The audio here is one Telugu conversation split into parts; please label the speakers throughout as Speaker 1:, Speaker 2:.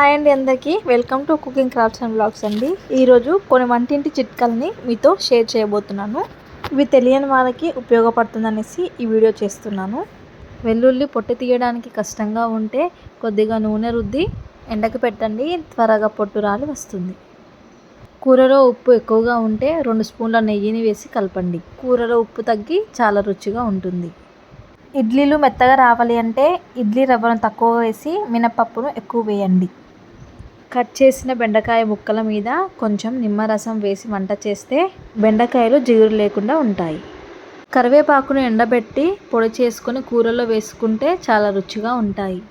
Speaker 1: హాయ్ అండి అందరికీ. Welcome to cooking crafts and blogs అండి. ఈరోజు కొన్ని వంటింటి చిట్కల్ని మీతో షేర్ చేయబోతున్నాను. ఇవి తెలియని వాళ్ళకి ఉపయోగపడుతుందనేసి ఈ వీడియో చేస్తున్నాను. వెల్లుల్లి పొట్టు తీయడానికి కష్టంగా ఉంటే కొద్దిగా నూనె రుద్ది ఎండకు పెట్టండి త్వరగా పొట్టు రాలి వస్తుంది. కూరలో ఉప్పు ఎక్కువగా ఉంటే రెండు స్పూన్ల నెయ్యిని వేసి కలపండి. కూరలో ఉప్పు తగ్గి చాలా రుచిగా ఉంటుంది. ఇడ్లీలు మెత్తగా రావాలి అంటే ఇడ్లీ రవ్వను తక్కువ వేసి మినపప్పును ఎక్కువ వేయండి. కట్ చేసిన బెండకాయ ముక్కల మీద కొంచెం నిమ్మరసం వేసి వంట చేస్తే బెండకాయలు జిగురు లేకుండా ఉంటాయి. కరివేపాకును ఎండబెట్టి పొడి చేసుకుని కూరలో వేసుకుంటే చాలా రుచిగా ఉంటాయి.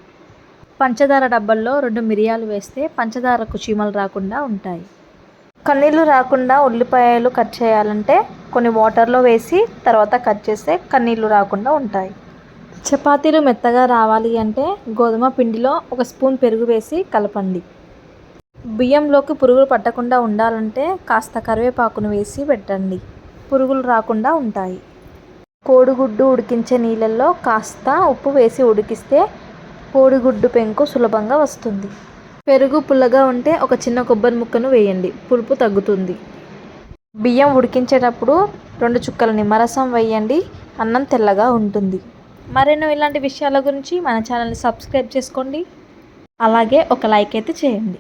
Speaker 1: పంచదార డబ్బల్లో రెండు మిరియాలు వేస్తే పంచదారకు చీమలు రాకుండా ఉంటాయి. కన్నీళ్ళు రాకుండా ఉల్లిపాయలు కట్ చేయాలంటే కొన్ని వాటర్లో వేసి తర్వాత కట్ చేస్తే కన్నీళ్ళు రాకుండా ఉంటాయి. చపాతీలు మెత్తగా రావాలి అంటే గోధుమ పిండిలో ఒక స్పూన్ పెరుగు వేసి కలపండి. బియ్యంలోకి పురుగులు పట్టకుండా ఉండాలంటే కాస్త కరివేపాకును వేసి పెట్టండి. పురుగులు రాకుండా ఉంటాయి. కోడిగుడ్డు ఉడికించే నీళ్ళల్లో కాస్త ఉప్పు వేసి ఉడికిస్తే కోడిగుడ్డు పెంకు సులభంగా వస్తుంది. పెరుగు పుల్లగా ఉంటే ఒక చిన్న కొబ్బరి ముక్కను వేయండి. పులుపు తగ్గుతుంది. బియ్యం ఉడికించేటప్పుడు రెండు చుక్కల నిమ్మరసం వేయండి. అన్నం తెల్లగా ఉంటుంది. మరెన్నో ఇలాంటి విషయాల గురించి మన ఛానల్ని సబ్స్క్రైబ్ చేసుకోండి. అలాగే ఒక లైక్ అయితే చేయండి.